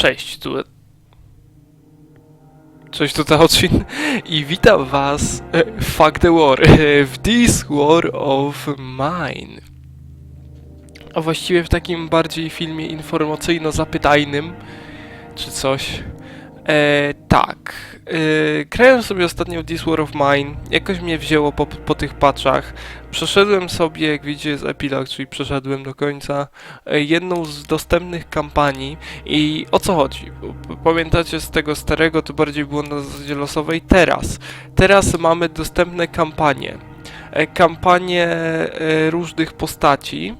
Cześć, tu... Coś tu Taochin i witam was e, Fuck the War e, w This War of Mine. A właściwie w takim bardziej filmie informacyjno-zapytajnym, czy coś. E, tak. E, sobie ostatnio w This War of Mine. Jakoś mnie wzięło po, po tych patchach. Przeszedłem sobie, jak widzicie, z epilog, czyli przeszedłem do końca e, jedną z dostępnych kampanii. I o co chodzi? Pamiętacie z tego starego, to bardziej było na zasadzie losowej. Teraz. Teraz mamy dostępne kampanie. E, Kampanie e, różnych postaci.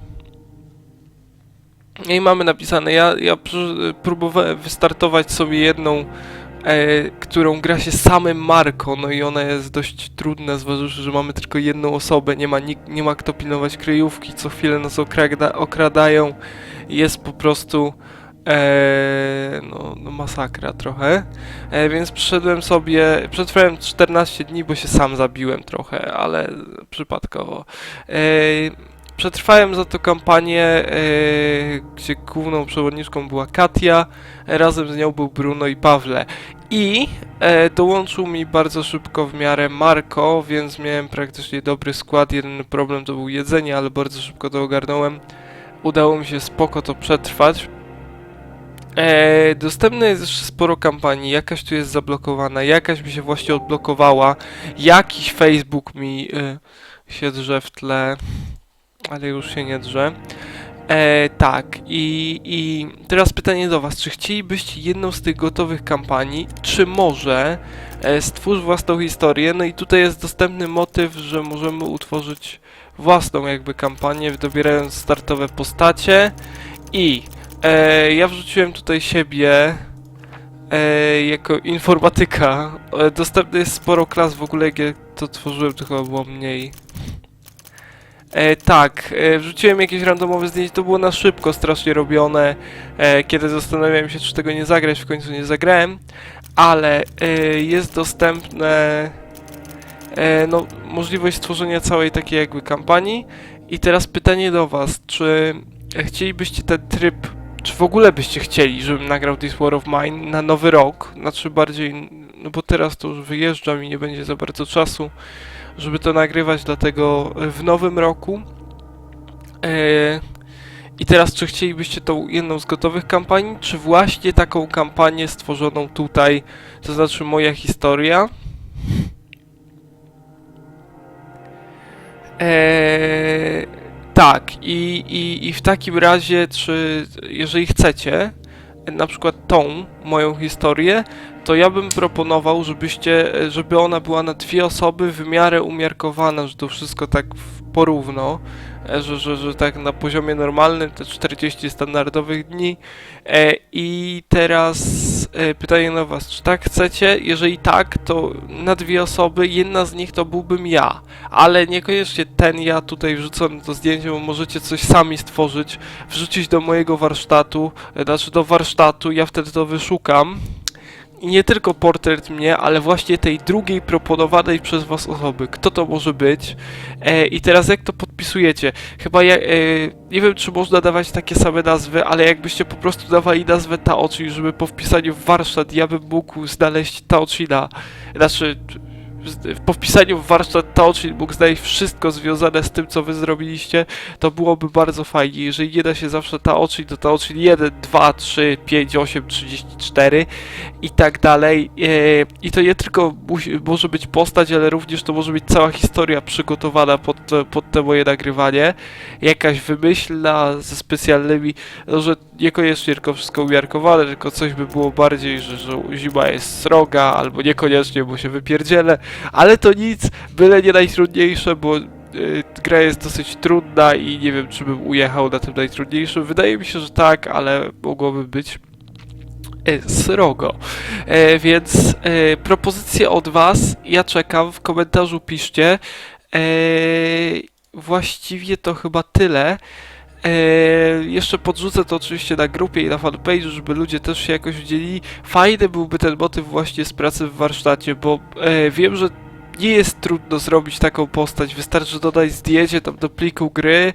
I mamy napisane, ja, ja próbowałem wystartować sobie jedną, e, którą gra się samym Marko, no i ona jest dość trudna, zważywszy, że mamy tylko jedną osobę, nie ma, nikt, nie ma kto pilnować kryjówki, co chwilę nas okrada, okradają, jest po prostu e, no, no masakra trochę, e, więc przyszedłem sobie, przetrwałem 14 dni, bo się sam zabiłem trochę, ale przypadkowo. E, Przetrwałem za to kampanię, e, gdzie główną przewodniczką była Katia, razem z nią był Bruno i Pawle. I e, dołączył mi bardzo szybko w miarę Marko, więc miałem praktycznie dobry skład. Jeden problem to był jedzenie, ale bardzo szybko to ogarnąłem. Udało mi się spoko to przetrwać. E, dostępne jest jeszcze sporo kampanii, jakaś tu jest zablokowana, jakaś mi się właśnie odblokowała, jakiś Facebook mi e, się drze w tle ale już się nie drze. E, tak, i, i teraz pytanie do Was, czy chcielibyście jedną z tych gotowych kampanii, czy może e, stwórz własną historię, no i tutaj jest dostępny motyw, że możemy utworzyć własną jakby kampanię, dobierając startowe postacie. I e, ja wrzuciłem tutaj siebie e, jako informatyka, e, dostępne jest sporo klas w ogóle, jak ja to tworzyłem, to chyba było mniej. E, tak, e, wrzuciłem jakieś randomowe zdjęcie, to było na szybko strasznie robione, e, kiedy zastanawiałem się, czy tego nie zagrać, w końcu nie zagrałem, ale e, jest dostępne e, no, możliwość stworzenia całej takiej jakby kampanii. I teraz pytanie do was, czy chcielibyście ten tryb, czy w ogóle byście chcieli, żebym nagrał This War of Mine na nowy rok, znaczy bardziej, no bo teraz to już wyjeżdżam i nie będzie za bardzo czasu, żeby to nagrywać, dlatego w nowym roku. E, I teraz, czy chcielibyście tą jedną z gotowych kampanii, czy właśnie taką kampanię stworzoną tutaj, to znaczy moja historia? E, tak, i, i, i w takim razie, czy jeżeli chcecie, na przykład tą moją historię, to ja bym proponował, żebyście, żeby ona była na dwie osoby w miarę umiarkowana, że to wszystko tak porówno, że, że, że tak na poziomie normalnym, te 40 standardowych dni. E, I teraz pytanie na was, czy tak chcecie? Jeżeli tak, to na dwie osoby, jedna z nich to byłbym ja, ale niekoniecznie ten ja tutaj wrzucony to zdjęcie, bo możecie coś sami stworzyć, wrzucić do mojego warsztatu, e, znaczy do warsztatu, ja wtedy to wyszukam. Nie tylko portret mnie, ale właśnie tej drugiej proponowanej przez was osoby. Kto to może być? E, I teraz jak to podpisujecie? Chyba ja, e, nie wiem, czy można dawać takie same nazwy, ale jakbyście po prostu dawali nazwę Taochi, żeby po wpisaniu w warsztat ja bym mógł znaleźć Taochina. Znaczy, po wpisaniu w warsztat Taochin mógł znaleźć wszystko związane z tym, co wy zrobiliście, to byłoby bardzo fajnie. Jeżeli nie da się zawsze Taochin, to Taochin 1, 2, 3, 5, 8, 34 i tak dalej. E, I to nie tylko może być postać, ale również to może być cała historia przygotowana pod, pod te moje nagrywanie. Jakaś wymyślna, ze specjalnymi, no, że niekoniecznie tylko wszystko umiarkowane, tylko coś by było bardziej, że, że zima jest sroga, albo niekoniecznie, bo się wypierdzielę, ale to nic, byle nie najtrudniejsze, bo y, gra jest dosyć trudna i nie wiem, czy bym ujechał na tym najtrudniejszym. Wydaje mi się, że tak, ale mogłoby być e, srogo. E, więc e, propozycje od Was, ja czekam, w komentarzu piszcie. E, właściwie to chyba tyle. E, jeszcze podrzucę to oczywiście na grupie i na fanpage, żeby ludzie też się jakoś udzielili. Fajny byłby ten motyw właśnie z pracy w warsztacie, bo e, wiem, że nie jest trudno zrobić taką postać. Wystarczy dodać zdjęcie tam do pliku gry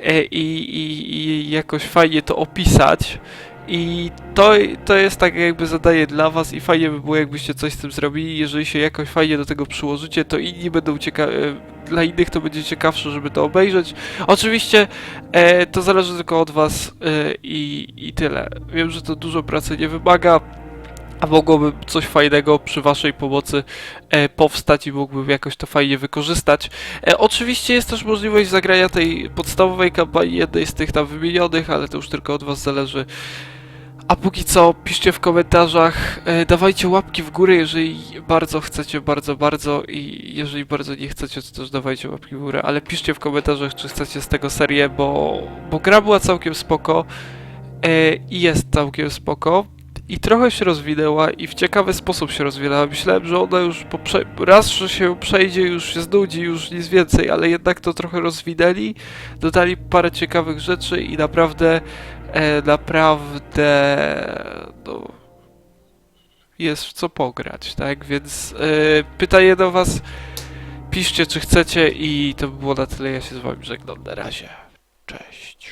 e, i, i, i jakoś fajnie to opisać. I to, to jest tak jakby zadanie dla was i fajnie by było jakbyście coś z tym zrobili. Jeżeli się jakoś fajnie do tego przyłożycie, to inni będą ciekawi, dla innych to będzie ciekawsze, żeby to obejrzeć. Oczywiście e, to zależy tylko od was e, i, i tyle. Wiem, że to dużo pracy nie wymaga, a mogłoby coś fajnego przy waszej pomocy e, powstać i mógłbym jakoś to fajnie wykorzystać. E, oczywiście jest też możliwość zagrania tej podstawowej kampanii, jednej z tych tam wymienionych, ale to już tylko od was zależy. A póki co, piszcie w komentarzach, e, dawajcie łapki w górę, jeżeli bardzo chcecie, bardzo, bardzo i jeżeli bardzo nie chcecie, to też dawajcie łapki w górę, ale piszcie w komentarzach, czy chcecie z tego serię, bo, bo gra była całkiem spoko e, i jest całkiem spoko i trochę się rozwinęła i w ciekawy sposób się rozwinęła. Myślałem, że ona już raz, że się przejdzie, już się znudzi, już nic więcej, ale jednak to trochę rozwinęli, dodali parę ciekawych rzeczy i naprawdę, e, naprawdę, no, jest w co pograć, tak? Więc e, pytanie do was, piszcie czy chcecie i to by było na tyle, ja się z wami żegnam, na razie, cześć.